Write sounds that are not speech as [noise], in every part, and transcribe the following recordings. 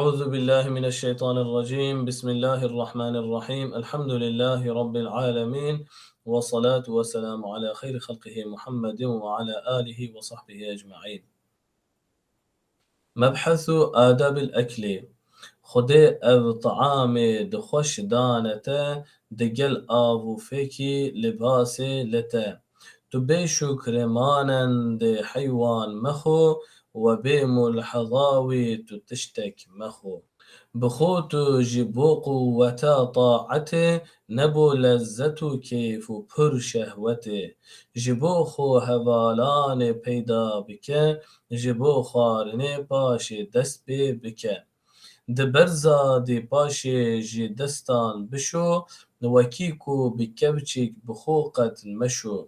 أعوذ بالله من الشيطان الرجيم. بسم الله الرحمن الرحيم. الحمد لله رب العالمين والصلاة والسلام على خير خلقه محمد وعلى آله وصحبه أجمعين. مبحث آداب الأكل. خدي أو طعام دخوش دانته دقل آفو فيكي لباسي لتا تبيشو كريمانن دي حيوان مخو وبيم الحظاوي تشتك مخو بخوتو جبوقو وتا طاعته نبو لذتو كيف پر شهوته جبو خو هوالان پیدا بکه جبو خارنه پاش دست بی بکه دبرزا دی پاش جی دستان بشو وكيكو بكبچك بخوقت مشو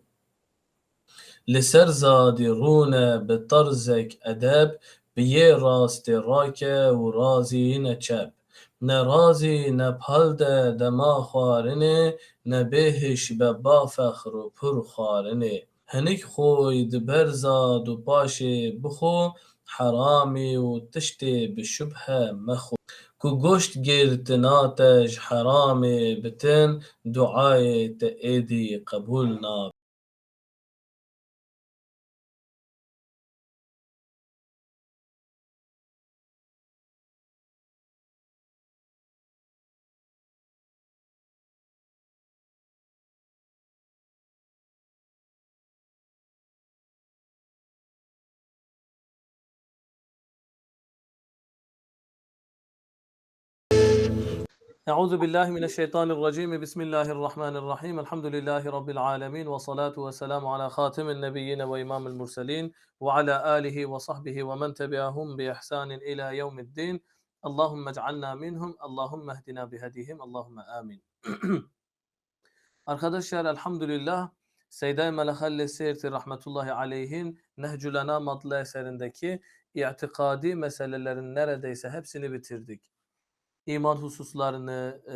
لسر زادی رونه بطرزك أدب بيه راست راکه و رازی نه چپ نه رازی نه پالده دما خوارنه نه بهش به با فخر و پر خوارنه هنک خوی دبر زاد و پاشه بخو حرامی و تشتی به شبه مخو کو گوشت گرتناتش حرامه بتن دعای تأیدی قبول ناب Euzu billahi mineşşeytanirracim. Bismillahirrahmanirrahim. Elhamdülillahi rabbil alamin ve salatu ve selamü ala hatimin nebiyyin ve imamil murselin ve ala alihi ve sahbihi ve men tebi'ahum bi ihsanin ila yevmiddin. Allahumme ec'alna minhum. Allahumme ehdina bihadihim. Allahumme amin. [clears throat] Arkadaşlar elhamdülillah Seyday Melehalli Seyrti Rahmetullahi Aleyh'in Nehcül Enam adlı eserindeki itikadi meselelerin neredeyse hepsini bitirdik iman hususlarını, e,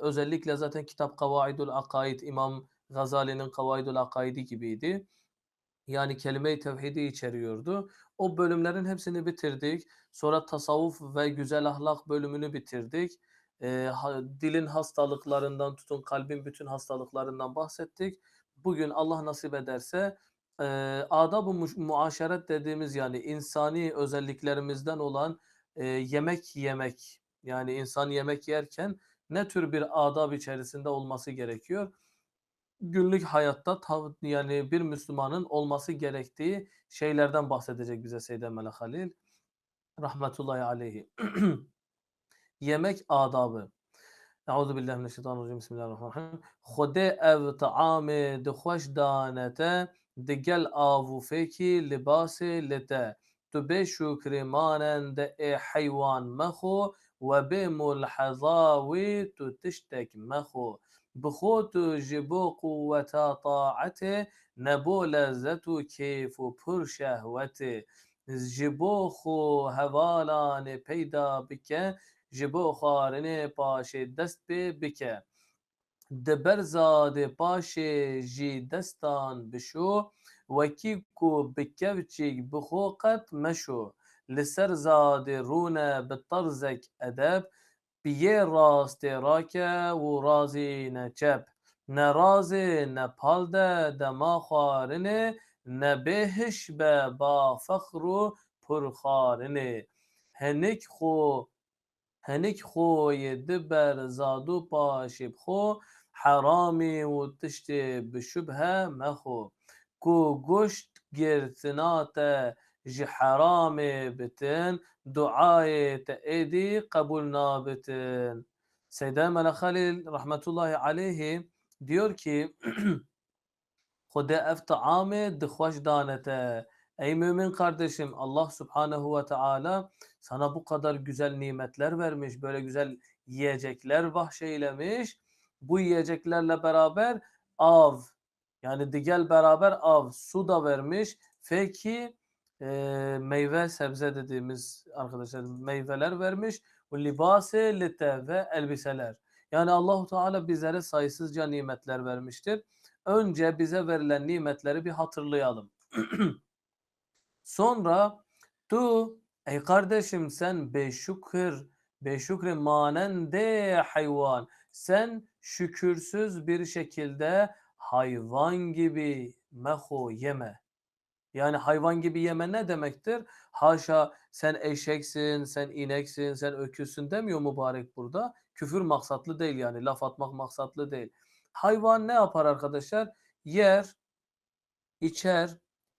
özellikle zaten kitap Kavaidul Akaid, İmam Gazali'nin Kavaidul Akaidi gibiydi. Yani kelime-i tevhidi içeriyordu. O bölümlerin hepsini bitirdik. Sonra tasavvuf ve güzel ahlak bölümünü bitirdik. E, ha- dilin hastalıklarından tutun kalbin bütün hastalıklarından bahsettik. Bugün Allah nasip ederse e, adab-ı mu- muaşeret dediğimiz yani insani özelliklerimizden olan e, yemek yemek yani insan yemek yerken ne tür bir adab içerisinde olması gerekiyor? Günlük hayatta tav- yani bir Müslümanın olması gerektiği şeylerden bahsedecek bize Seyyid Emel Halil rahmetullahi aleyhi. [clears throat] Yemek adabı. Euzu billahi mineşşeytanirracim. Bismillahirrahmanirrahim. Xude ev taame de xoş danete de gel avu feki libase lete. Tu be şükri de e hayvan mehu وبملحظاوي تو تشتك مخو. بخوت جبو قوة طاعته نبو لذت کیف و پر شهوت جبو خو هوالان پیدا بکه جبو خارنه پاش دست به بکه دبرزاد پاش جی دستان بشو وکی کو بکوچیک بخو قط مشو. لسر زاده رونه بطرزک ادب بیه راست راکه و رازی نه چپ نه رازی نه پالده دما خارنه نه بهش به با فخر و پرخارنه هنک خو هنک خوی دبر زادو پاشب خو حرامی و تشت بشبه مخو کو گشت گرتنات ji heramê bitin duayê te êdî qebul nabitin. Seyyid Melehalil rahmetullahi aleyhi diyor ki [clears throat] Xude ev taamê dixweş danete. Ey mümin kardeşim Allah subhanehu ve teala sana bu kadar güzel nimetler vermiş. Böyle güzel yiyecekler bahşeylemiş. Bu yiyeceklerle beraber av yani digel beraber av su da vermiş. Feki e, meyve, sebze dediğimiz arkadaşlar meyveler vermiş. Libase lite ve elbiseler. Yani Allahu Teala bizlere sayısızca nimetler vermiştir. Önce bize verilen nimetleri bir hatırlayalım. [clears throat] Sonra tu Ey kardeşim sen beşükür, beşükür manende hayvan. Sen şükürsüz bir şekilde hayvan gibi mehu yeme. Yani hayvan gibi yeme ne demektir? Haşa sen eşeksin, sen ineksin, sen öküzsün demiyor mübarek burada. Küfür maksatlı değil yani laf atmak maksatlı değil. Hayvan ne yapar arkadaşlar? Yer, içer,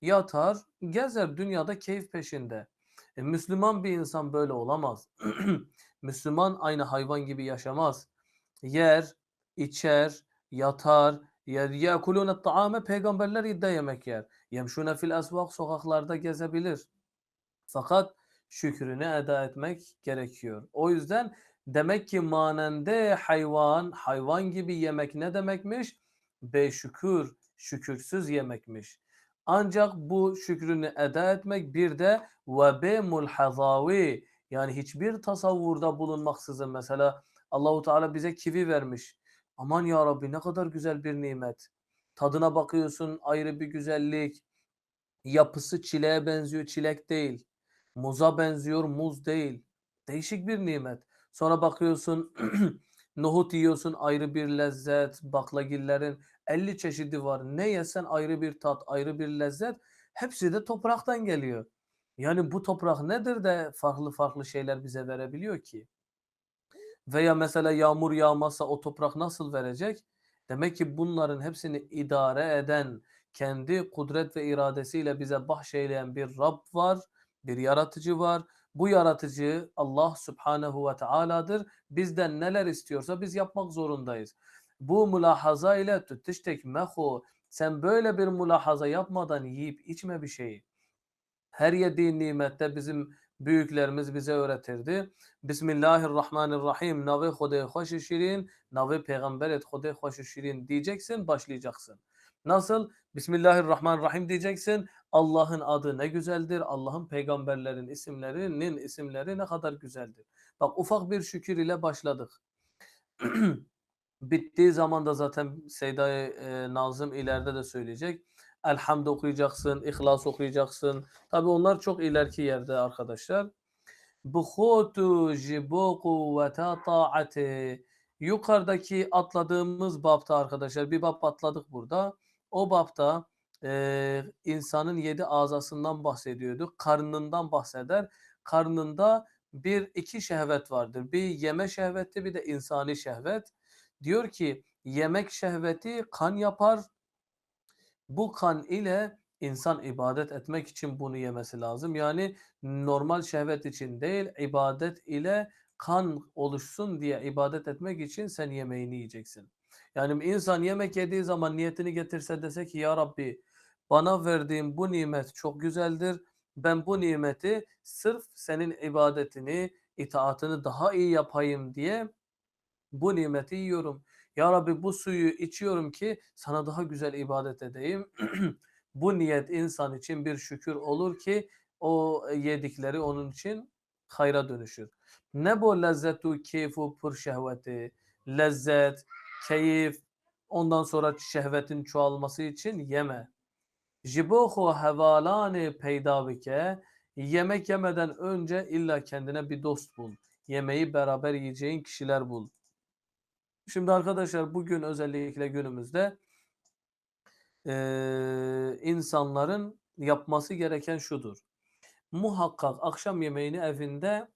yatar, gezer dünyada keyif peşinde. E, Müslüman bir insan böyle olamaz. [clears throat] Müslüman aynı hayvan gibi yaşamaz. Yer, içer, yatar, yer, yekulûne ta'ame peygamberler de yemek yer. Yemşûne fil esvak sokaklarda gezebilir. Fakat şükrünü eda etmek gerekiyor. O yüzden demek ki manende hayvan, hayvan gibi yemek ne demekmiş? Beşükür, şükürsüz yemekmiş. Ancak bu şükrünü eda etmek bir de ve be mulhazavi yani hiçbir tasavvurda bulunmaksızın mesela Allahu Teala bize kivi vermiş. Aman ya Rabbi ne kadar güzel bir nimet. Tadına bakıyorsun ayrı bir güzellik. Yapısı çileğe benziyor, çilek değil. Muza benziyor, muz değil. Değişik bir nimet. Sonra bakıyorsun [clears throat] nohut yiyorsun ayrı bir lezzet. Baklagillerin 50 çeşidi var. Ne yesen ayrı bir tat, ayrı bir lezzet. Hepsi de topraktan geliyor. Yani bu toprak nedir de farklı farklı şeyler bize verebiliyor ki? Veya mesela yağmur yağmazsa o toprak nasıl verecek? Demek ki bunların hepsini idare eden, kendi kudret ve iradesiyle bize bahşeyleyen bir Rab var, bir yaratıcı var. Bu yaratıcı Allah Subhanahu ve Taala'dır. Bizden neler istiyorsa biz yapmak zorundayız. Bu mülahaza ile tüttüştek mehu sen böyle bir mülahaza yapmadan yiyip içme bir şeyi. Her yediğin nimette bizim büyüklerimiz bize öğretirdi. Bismillahirrahmanirrahim. Navi Xude hoş şirin, navi peygamber et Xude hoş şirin diyeceksin, başlayacaksın. Nasıl? Bismillahirrahmanirrahim diyeceksin. Allah'ın adı ne güzeldir. Allah'ın peygamberlerin isimlerinin isimleri ne kadar güzeldir. Bak ufak bir şükür ile başladık. [clears throat] Bittiği zaman da zaten Seyda e, Nazım ileride de söyleyecek. Elhamd okuyacaksın, İhlas okuyacaksın. Tabi onlar çok ileriki yerde arkadaşlar. Bukhutu jibu kuvvete taati. Yukarıdaki atladığımız bapta arkadaşlar bir bab atladık burada. O bapta e, insanın yedi azasından bahsediyorduk. Karnından bahseder. Karnında bir iki şehvet vardır. Bir yeme şehveti bir de insani şehvet. Diyor ki yemek şehveti kan yapar. Bu kan ile insan ibadet etmek için bunu yemesi lazım. Yani normal şehvet için değil, ibadet ile kan oluşsun diye ibadet etmek için sen yemeğini yiyeceksin. Yani insan yemek yediği zaman niyetini getirse dese ki ya Rabbi bana verdiğin bu nimet çok güzeldir. Ben bu nimeti sırf senin ibadetini, itaatını daha iyi yapayım diye bu nimeti yiyorum. Ya Rabbi bu suyu içiyorum ki sana daha güzel ibadet edeyim. [clears throat] bu niyet insan için bir şükür olur ki o yedikleri onun için hayra dönüşür. Ne bu lezzetu keyfu pur şehveti, lezzet, keyif, ondan sonra şehvetin çoğalması için yeme. Jibohu hevalani peyda bike, yemek yemeden önce illa kendine bir dost bul. Yemeği beraber yiyeceğin kişiler bul. Şimdi arkadaşlar bugün özellikle günümüzde e, insanların yapması gereken şudur. Muhakkak akşam yemeğini evinde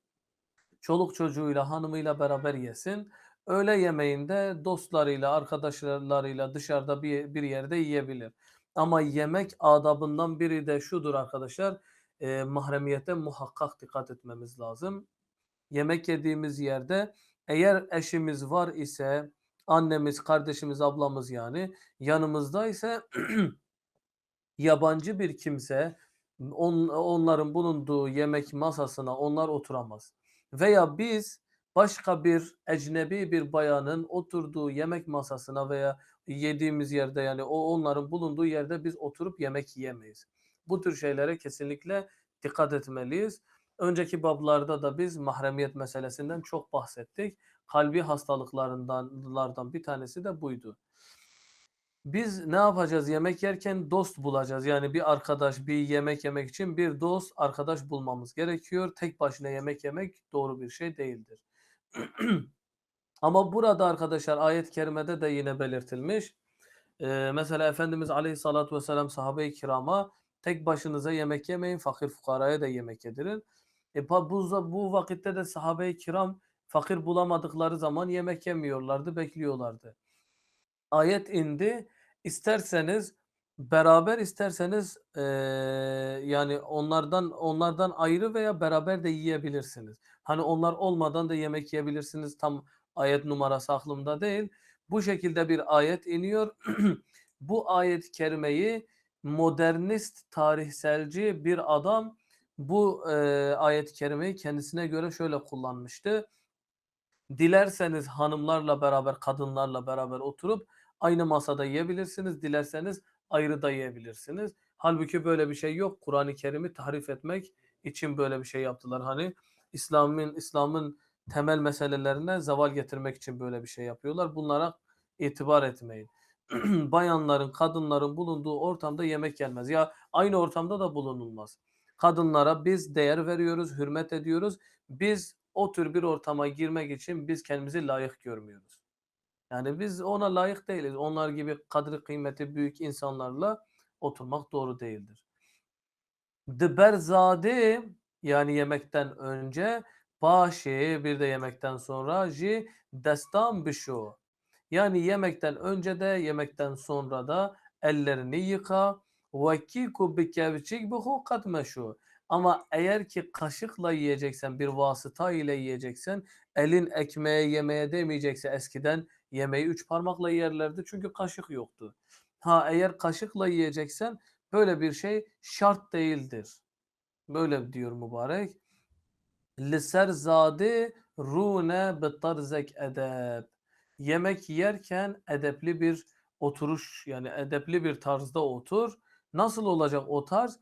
[clears throat] çoluk çocuğuyla, hanımıyla beraber yesin. Öğle yemeğinde dostlarıyla, arkadaşlarıyla dışarıda bir, bir yerde yiyebilir. Ama yemek adabından biri de şudur arkadaşlar. E, mahremiyete muhakkak dikkat etmemiz lazım. Yemek yediğimiz yerde eğer eşimiz var ise, annemiz, kardeşimiz, ablamız yani yanımızda ise [clears throat] yabancı bir kimse on, onların bulunduğu yemek masasına onlar oturamaz. Veya biz başka bir ecnebi bir bayanın oturduğu yemek masasına veya yediğimiz yerde yani o onların bulunduğu yerde biz oturup yemek yiyemeyiz. Bu tür şeylere kesinlikle dikkat etmeliyiz. Önceki bablarda da biz mahremiyet meselesinden çok bahsettik. Kalbi hastalıklarından bir tanesi de buydu. Biz ne yapacağız? Yemek yerken dost bulacağız. Yani bir arkadaş, bir yemek yemek için bir dost, arkadaş bulmamız gerekiyor. Tek başına yemek yemek doğru bir şey değildir. [clears throat] Ama burada arkadaşlar ayet-i kerimede de yine belirtilmiş. Ee, mesela Efendimiz Aleyhisselatü Vesselam sahabe-i kirama tek başınıza yemek yemeyin, fakir fukaraya da yemek yedirin. E, bu, bu vakitte de sahabe-i kiram fakir bulamadıkları zaman yemek yemiyorlardı, bekliyorlardı. Ayet indi. İsterseniz beraber isterseniz eee, yani onlardan onlardan ayrı veya beraber de yiyebilirsiniz. Hani onlar olmadan da yemek yiyebilirsiniz. Tam ayet numarası aklımda değil. Bu şekilde bir ayet iniyor. [clears throat] Bu ayet-i kerimeyi modernist tarihselci bir adam bu eee ayet-i kerimeyi kendisine göre şöyle kullanmıştı. Dilerseniz hanımlarla beraber, kadınlarla beraber oturup aynı masada yiyebilirsiniz. Dilerseniz ayrı da yiyebilirsiniz. Halbuki böyle bir şey yok. Kur'an-ı Kerim'i tahrif etmek için böyle bir şey yaptılar. Hani İslam'ın İslam'ın temel meselelerine zeval getirmek için böyle bir şey yapıyorlar. Bunlara itibar etmeyin. [clears throat] Bayanların, kadınların bulunduğu ortamda yemek yenmez. Ya aynı ortamda da bulunulmaz. Kadınlara biz değer veriyoruz, hürmet ediyoruz. Biz o tür bir ortama girmek için biz kendimizi layık görmüyoruz. Yani biz ona layık değiliz. Onlar gibi kadri kıymeti büyük insanlarla oturmak doğru değildir. Diberzade yani yemekten önce başı bir de yemekten sonra ji destan bişo. Yani yemekten önce de yemekten sonra da ellerini yıka. Ve kiku bi kevçik bihu katmeşu. Ama eğer ki kaşıkla yiyeceksen, bir vasıta ile yiyeceksen, elin ekmeğe yemeye demeyecekse eskiden yemeği üç parmakla yerlerdi çünkü kaşık yoktu. Ha eğer kaşıkla yiyeceksen böyle bir şey şart değildir. Böyle diyor mübarek. Liserzade rune bitarzek edeb. Yemek yerken edepli bir oturuş yani edepli bir tarzda otur. Nasıl olacak o tarz?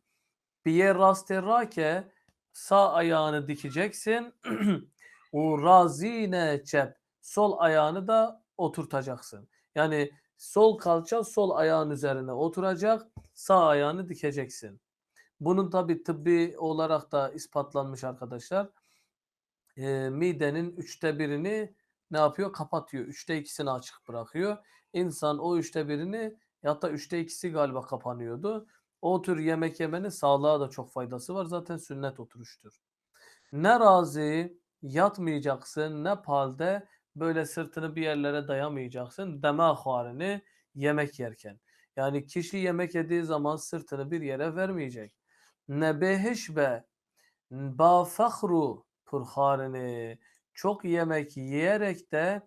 Biye rasterake sağ ayağını dikeceksin. [clears throat] o razine çep sol ayağını da oturtacaksın. Yani sol kalça sol ayağın üzerine oturacak. Sağ ayağını dikeceksin. Bunun tabi tıbbi olarak da ispatlanmış arkadaşlar. Eee, midenin üçte birini ne yapıyor? Kapatıyor. Üçte ikisini açık bırakıyor. İnsan o üçte birini hatta üçte ikisi galiba kapanıyordu. O tür yemek yemenin sağlığa da çok faydası var. Zaten sünnet oturuştur. Ne razı yatmayacaksın ne palde böyle sırtını bir yerlere dayamayacaksın. Deme harini yemek yerken. Yani kişi yemek yediği zaman sırtını bir yere vermeyecek. Ne behiş be ba fahru purharini çok yemek yiyerek de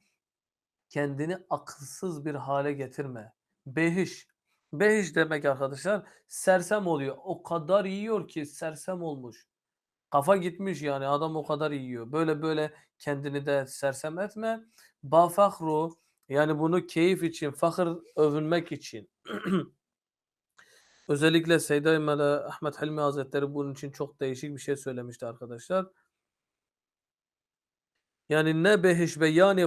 kendini akılsız bir hale getirme. Behiş. Behiş demek arkadaşlar sersem oluyor. O kadar yiyor ki sersem olmuş. Kafa gitmiş yani adam o kadar yiyor. Böyle böyle kendini de sersem etme. Ba yani bunu keyif için, fakir övünmek için. [clears throat] Özellikle Seyyid Eymeli Ahmet Hilmi Hazretleri bunun için çok değişik bir şey söylemişti arkadaşlar. Yani ne behiş be yani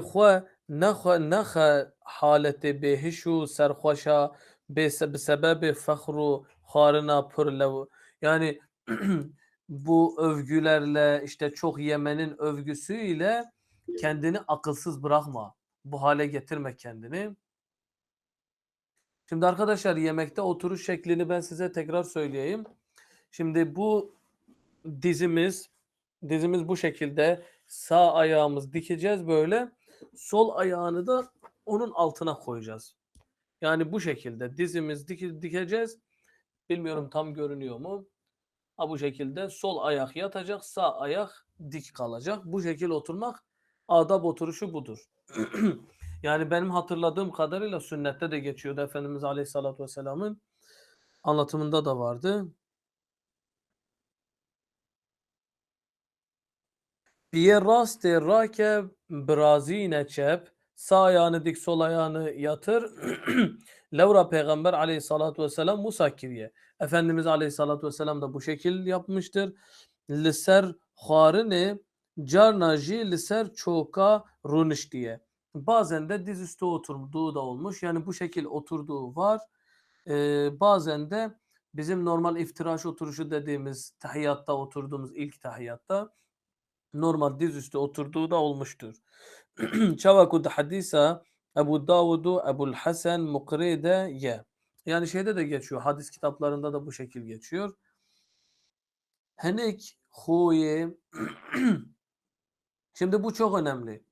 xwe nexe nexe haleti behişu serxweşa be sebebi fahru xwarina pır lev yani bu övgülerle işte çok yemenin övgüsüyle kendini akılsız bırakma. Bu hale getirme kendini. Şimdi arkadaşlar yemekte oturuş şeklini ben size tekrar söyleyeyim. Şimdi bu dizimiz dizimiz bu şekilde sağ ayağımız dikeceğiz böyle. Sol ayağını da onun altına koyacağız. Yani bu şekilde dizimiz dike- dikeceğiz. Bilmiyorum tam görünüyor mu? Ha bu şekilde sol ayak yatacak, sağ ayak dik kalacak. Bu şekil oturmak adab oturuşu budur. [clears throat] yani benim hatırladığım kadarıyla sünnette de geçiyordu Efendimiz Aleyhisselatü Vesselam'ın anlatımında da vardı. Diye raste rake brazine çep sağ ayağını dik sol ayağını yatır. [clears throat] Levra peygamber aleyhissalatu vesselam musakkiye. Efendimiz aleyhissalatu vesselam da bu şekil yapmıştır. Liser harini carnaji liser çoka runiş diye. Bazen de dizüstü oturduğu da olmuş. Yani bu şekil oturduğu var. Eee, bazen de bizim normal iftiraş oturuşu dediğimiz tahiyyatta oturduğumuz ilk tahiyyatta normal dizüstü oturduğu da olmuştur. [clears throat] Çavakud hadisa Ebu Davudu Ebul Hasan Mukride ye. Yani şeyde de geçiyor. Hadis kitaplarında da bu şekil geçiyor. Henek huye [clears throat] Şimdi bu çok önemli.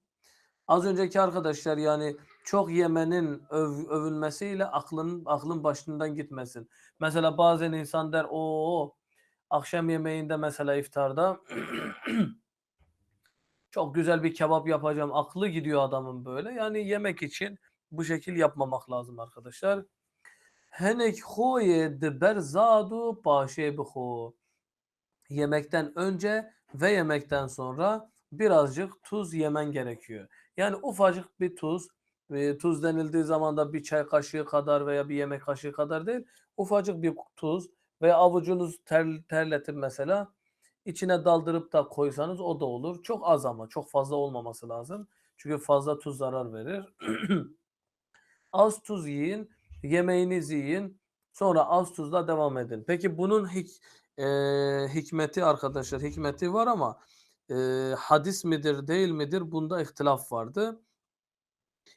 Az önceki arkadaşlar yani çok yemenin öv- övülmesiyle aklın aklın başından gitmesin. Mesela bazen insan der o akşam yemeğinde mesela iftarda [clears throat] çok güzel bir kebap yapacağım. Aklı gidiyor adamın böyle. Yani yemek için bu şekil yapmamak lazım arkadaşlar. Henek hoye de berzadu paşe bixo. Yemekten önce ve yemekten sonra birazcık tuz yemen gerekiyor. Yani ufacık bir tuz, e, tuz denildiği zaman da bir çay kaşığı kadar veya bir yemek kaşığı kadar değil, ufacık bir tuz veya avucunuz ter, terletir mesela içine daldırıp da koysanız o da olur. Çok az ama çok fazla olmaması lazım. Çünkü fazla tuz zarar verir. [clears throat] az tuz yiyin, yemeğinizi yiyin. Sonra az tuzla devam edin. Peki bunun hik, e, hikmeti arkadaşlar, hikmeti var ama e, hadis midir değil midir bunda ihtilaf vardı.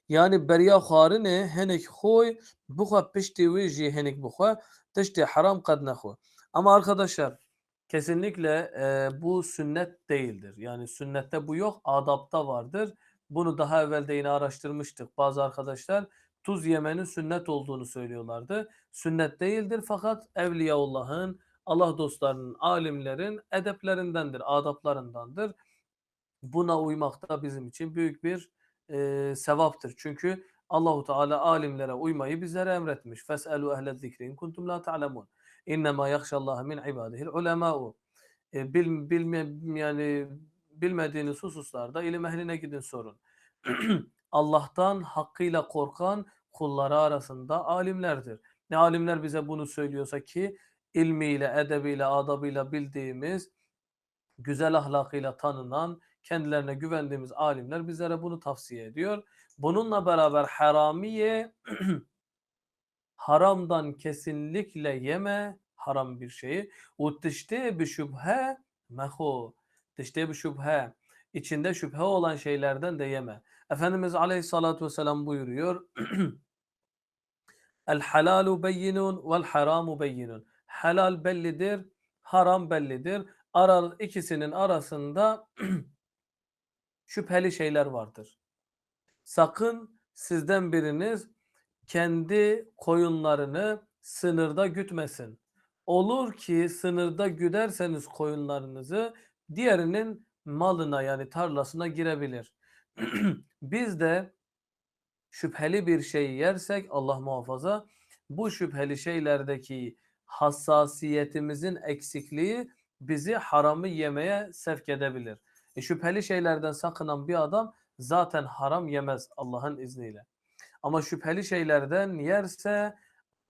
Yani beriya xarine henek xoy buxa pişti ve henek buxa tiştê haram kad nexwe. Ama arkadaşlar kesinlikle e, bu sünnet değildir. Yani sünnette bu yok, adapta vardır. Bunu daha evvel de yine araştırmıştık. Bazı arkadaşlar tuz yemenin sünnet olduğunu söylüyorlardı. Sünnet değildir fakat Evliyaullah'ın, Allah dostlarının, alimlerin edeplerindendir, adaplarındandır. Buna uymak da bizim için büyük bir e, sevaptır. Çünkü Allahu Teala alimlere uymayı bizlere emretmiş. Feselu ehle zikri in kuntum la ta'lemun. İnnemâ yakşallâhe min ibâdihil ulemâ'u. Bil, bilme, yani bilmediğiniz hususlarda ilim ehline gidin sorun. [clears throat] Allah'tan hakkıyla korkan kulları arasında alimlerdir. Ne alimler bize bunu söylüyorsa ki ilmiyle, edebiyle, adabıyla bildiğimiz, güzel ahlakıyla tanınan, kendilerine güvendiğimiz alimler bizlere bunu tavsiye ediyor. Bununla beraber haramiye [clears throat] haramdan kesinlikle yeme haram bir şeyi. Uttişte bir şüphe mehu. Tişte bir şüphe. İçinde şüphe olan şeylerden de yeme. Efendimiz Aleyhissalatu vesselam buyuruyor. [clears throat] El halalu beyinun vel haramu beyinun. Helal bellidir, haram bellidir. Ara, ikisinin arasında [clears throat] şüpheli şeyler vardır. Sakın sizden biriniz kendi koyunlarını sınırda gütmesin. Olur ki sınırda güderseniz koyunlarınızı diğerinin malına yani tarlasına girebilir. [clears throat] Biz de şüpheli bir şey yersek Allah muhafaza bu şüpheli şeylerdeki hassasiyetimizin eksikliği bizi haramı yemeye sevk edebilir. E, şüpheli şeylerden sakınan bir adam zaten haram yemez Allah'ın izniyle. Ama şüpheli şeylerden yerse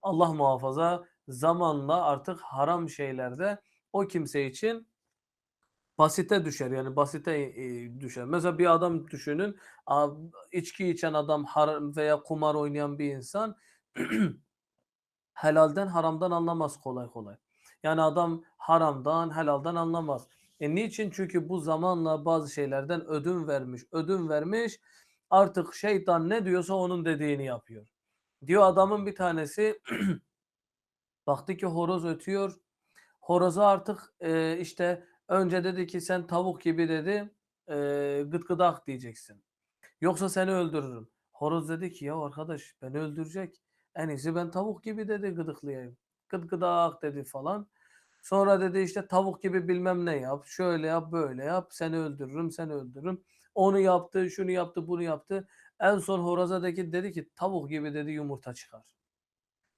Allah muhafaza zamanla artık haram şeylerde o kimse için basite düşer yani basite e, düşer. Mesela bir adam düşünün içki içen adam veya kumar oynayan bir insan [clears throat] helalden haramdan anlamaz kolay kolay. Yani adam haramdan helaldan anlamaz. E niçin? Çünkü bu zamanla bazı şeylerden ödün vermiş. Ödün vermiş artık şeytan ne diyorsa onun dediğini yapıyor. Diyor adamın bir tanesi [clears throat] baktı ki horoz ötüyor. Horoza artık e, işte önce dedi ki sen tavuk gibi dedi e, gıt gıdak diyeceksin. Yoksa seni öldürürüm. Horoz dedi ki ya arkadaş beni öldürecek. En iyisi ben tavuk gibi dedi gıdıklayayım. Gıd gıdak dedi falan. Sonra dedi işte tavuk gibi bilmem ne yap. Şöyle yap böyle yap. Seni öldürürüm seni öldürürüm. Onu yaptı şunu yaptı bunu yaptı. En son horozadaki dedi ki tavuk gibi dedi yumurta çıkar.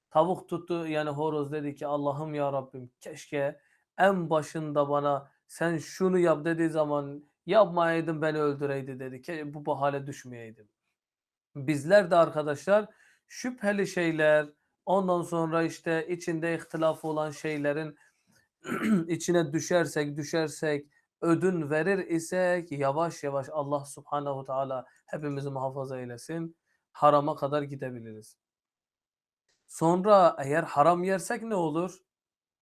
Tavuk tuttu yani horoz dedi ki Allah'ım ya Rabbim keşke en başında bana sen şunu yap dediği zaman yapmayaydın beni öldüreydi dedi. ki Bu, hale düşmeyeydim. Bizler de arkadaşlar şüpheli şeyler ondan sonra işte içinde ihtilaf olan şeylerin [clears throat] içine düşersek düşersek ödün verir isek yavaş yavaş Allah subhanehu teala hepimizi muhafaza eylesin. Harama kadar gidebiliriz. Sonra eğer haram yersek ne olur?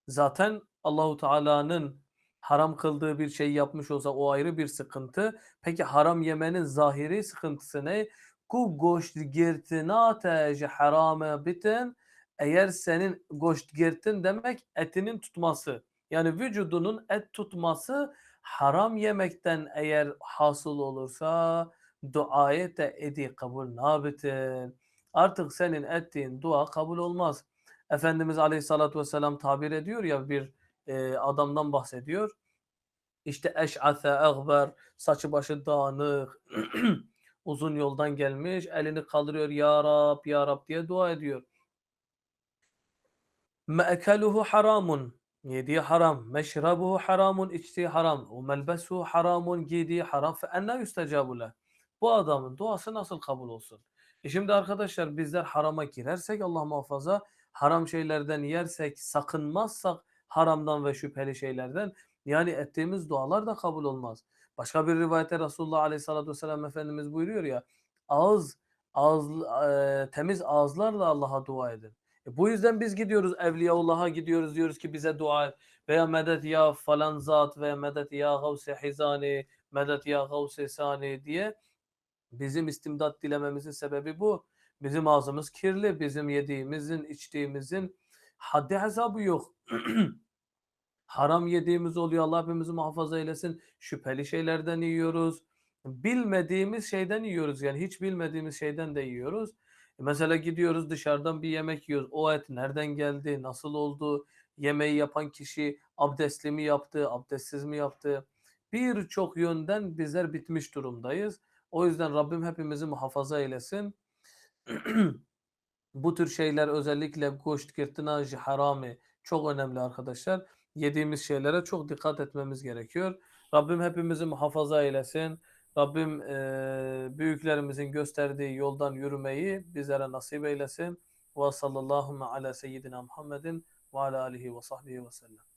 Zaten Allahu Teala'nın haram kıldığı bir şey yapmış olsa o ayrı bir sıkıntı. Peki haram yemenin zahiri sıkıntısı ne? Ku goşt girtinate harame bitin. Eğer senin goşt girtin demek etinin tutması. Yani vücudunun et tutması haram yemekten eğer hasıl olursa duayet de edi kabul nabitin. Artık senin ettiğin dua kabul olmaz. Efendimiz Aleyhisselatü Vesselam tabir ediyor ya bir e, adamdan bahsediyor. İşte eş'ase egber, saçı başı dağınık, [clears throat] uzun yoldan gelmiş, elini kaldırıyor ya Rab, ya Rab diye dua ediyor. Me'ekeluhu haramun, yediği haram, meşrabuhu haramun, içtiği haram, ve melbesuhu haramun, giydiği haram, fe enna yüstecabu leh. Bu adamın duası nasıl kabul olsun? E şimdi arkadaşlar bizler harama girersek Allah muhafaza haram şeylerden yersek, sakınmazsak haramdan ve şüpheli şeylerden yani ettiğimiz dualar da kabul olmaz. Başka bir rivayette Resulullah Aleyhisselatü Vesselam Efendimiz buyuruyor ya ağız, ağız e, temiz ağızlarla Allah'a dua edin. E bu yüzden biz gidiyoruz Evliyaullah'a gidiyoruz diyoruz ki bize dua veya medet ya falan zat veya medet ya gavse hizani medet ya gavse sani diye bizim istimdat dilememizin sebebi bu. Bizim ağzımız kirli, bizim yediğimizin, içtiğimizin haddi hesabı yok. [clears throat] Haram yediğimiz oluyor. Allah hepimizi muhafaza eylesin. Şüpheli şeylerden yiyoruz. Bilmediğimiz şeyden yiyoruz. Yani hiç bilmediğimiz şeyden de yiyoruz. E mesela gidiyoruz dışarıdan bir yemek yiyoruz. O et nereden geldi? Nasıl oldu? Yemeği yapan kişi abdestli mi yaptı? Abdestsiz mi yaptı? Birçok yönden bizler bitmiş durumdayız. O yüzden Rabbim hepimizi muhafaza eylesin. [clears throat] Bu tür şeyler özellikle goşt, kirtinaj, harami çok önemli arkadaşlar. Yediğimiz şeylere çok dikkat etmemiz gerekiyor. Rabbim hepimizi muhafaza eylesin. Rabbim e, büyüklerimizin gösterdiği yoldan yürümeyi bizlere nasip eylesin. Ve sallallahu ala seyyidina Muhammedin ve ala alihi ve sahbihi ve sellem.